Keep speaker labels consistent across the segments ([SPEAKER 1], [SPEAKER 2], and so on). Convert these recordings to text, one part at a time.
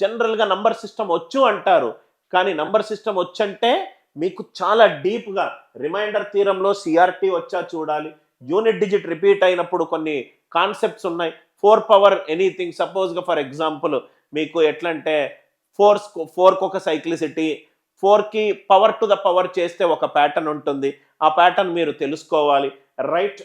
[SPEAKER 1] జనరల్గా number system వచ్చు అంటారు. కానీ నంబర్ సిస్టమ్ వచ్చంటే మీకు చాలా డీప్గా రిమైండర్ తీరంలో సిఆర్టీ వచ్చా చూడాలి. యూనిట్ డిజిట్ రిపీట్ అయినప్పుడు కొన్ని కాన్సెప్ట్స్ ఉన్నాయి. Four power anything. సపోజ్గా for example మీకు ఎట్లంటే ఫోర్స్ ఫోర్కి ఒక సైక్లిసిటీ ఫోర్కి పవర్ టు ద పవర్ చేస్తే ఒక ప్యాటర్న్ ఉంటుంది. ఆ ప్యాటర్న్ మీరు తెలుసుకోవాలి. రైట్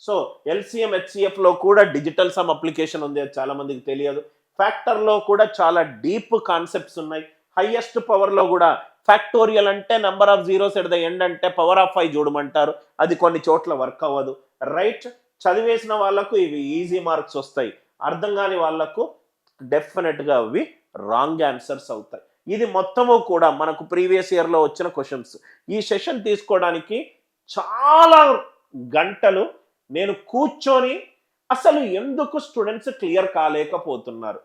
[SPEAKER 1] సో ఎల్సిఎం హెచ్సిఎఫ్లో కూడా డిజిటల్ సమ్ అప్లికేషన్ ఉంది. అది చాలామందికి తెలియదు. ఫ్యాక్టర్లో కూడా చాలా డీప్ కాన్సెప్ట్స్ ఉన్నాయి. హయ్యెస్ట్ పవర్లో కూడా ఫ్యాక్టోరియల్ అంటే number of zeros at the end అంటే పవర్ ఆఫ్ ఫైవ్ చూడమంటారు. అది కొన్ని చోట్ల వర్క్ అవ్వదు. రైట్ చదివేసిన వాళ్ళకు ఇవి ఈజీ మార్క్స్ వస్తాయి. అర్థం కాని వాళ్ళకు డెఫినెట్గా అవి రాంగ్ ఆన్సర్స్ అవుతాయి. ఇది మొత్తము కూడా మనకు ప్రీవియస్ ఇయర్లో వచ్చిన క్వశ్చన్స్ ఈ సెషన్ తీసుకోవడానికి చాలా గంటలు నేను కూర్చొని అసలు ఎందుకు స్టూడెంట్స్ క్లియర్ కాలేకపోతున్నారు?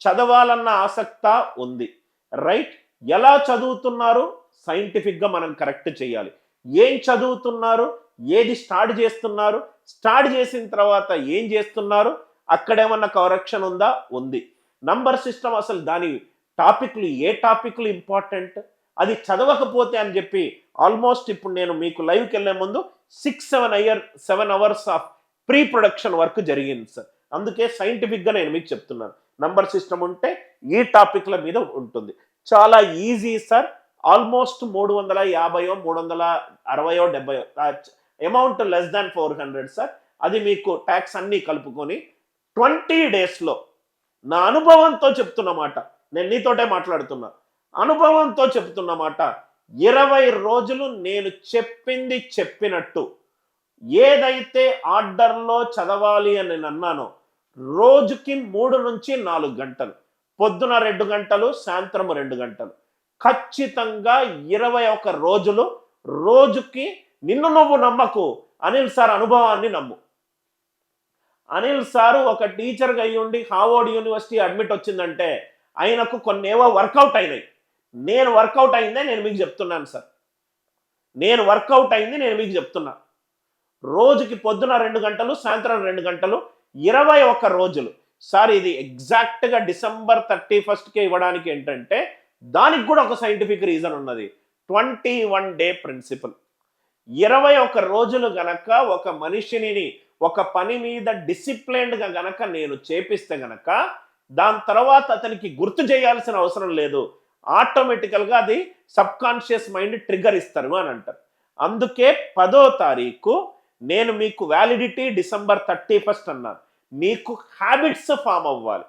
[SPEAKER 1] చదవాలన్న ఆసక్త ఉంది. రైట్? ఎలా చదువుతున్నారు? సైంటిఫిక్గా మనం కరెక్ట్ చేయాలి. ఏం చదువుతున్నారు? ఏది స్టార్ట్ చేస్తున్నారు? స్టార్ట్ చేసిన తర్వాత ఏం చేస్తున్నారు? అక్కడేమన్నా కరెక్షన్ ఉందా? ఉంది. నంబర్ సిస్టమ్ అసలు దాని టాపిక్లు ఏ టాపిక్లు ఇంపార్టెంట్? అది చదవకపోతే అని చెప్పి ఆల్మోస్ట్ ఇప్పుడు నేను మీకు లైవ్కి వెళ్ళే ముందు six seven hour seven hours of pre production work జరిగింది సార్ అందుకే సైంటిఫిక్గా నేను మీకు చెప్తున్నాను. నంబర్ సిస్టమ్ ఉంటే ఈ టాపిక్ల మీద ఉంటుంది. చాలా ఈజీ సార్. ఆల్మోస్ట్ మూడు వందల యాభయో మూడు వందల అరవయో డెబ్బయో amount less than four hundred sir. అది మీకు ట్యాక్స్ అన్నీ కలుపుకొని ట్వంటీ డేస్లో నా అనుభవంతో చెప్తున్నమాట నేను నీతోటే మాట్లాడుతున్నా. అనుభవంతో చెప్తున్నమాట ఇరవై రోజులు నేను చెప్పింది చెప్పినట్టు. ఏదైతే ఆర్డర్లో చదవాలి అని నేను అన్నానో రోజుకి మూడు నుంచి నాలుగు గంటలు. పొద్దున రెండు గంటలు సాయంత్రం రెండు గంటలు. ఖచ్చితంగా ఇరవై ఒక రోజులు రోజుకి నిన్ను నువ్వు నమ్మకు. అనిల్ సార్ అనుభవాన్ని నమ్ము. అనిల్ సారు ఒక టీచర్గా అయ్యుండి ఉండి హార్వర్డ్ యూనివర్సిటీ అడ్మిట్ వచ్చిందంటే ఆయనకు కొన్నేవో వర్కౌట్ అయినాయి. నేను వర్కౌట్ అయిందే నేను మీకు చెప్తున్నాను సార్. నేను వర్కౌట్ అయింది నేను మీకు చెప్తున్నా. రోజుకి పొద్దున రెండు గంటలు సాయంత్రం రెండు గంటలు ఇరవై ఒక్క రోజులు. సార్ ఇది ఎగ్జాక్ట్గా డిసెంబర్ థర్టీ ఫస్ట్కే ఇవ్వడానికి ఏంటంటే దానికి కూడా ఒక సైంటిఫిక్ రీజన్ ఉన్నది. Twenty one day principle. ఇరవై ఒక రోజులు గనక ఒక మనిషిని ఒక పని మీద డిసిప్లైన్డ్గా గనక నేను చేపిస్తే గనక దాని తర్వాత అతనికి గుర్తు చేయాల్సిన అవసరం లేదు. ఆటోమేటికల్గా అది సబ్కాన్షియస్ మైండ్ ట్రిగర్ ఇస్తారు అని అంటారు. అందుకే పదో తారీఖు నేను మీకు వ్యాలిడిటీ డిసెంబర్ థర్టీ ఫస్ట్ అన్నాను. మీకు హ్యాబిట్స్ ఫామ్ అవ్వాలి.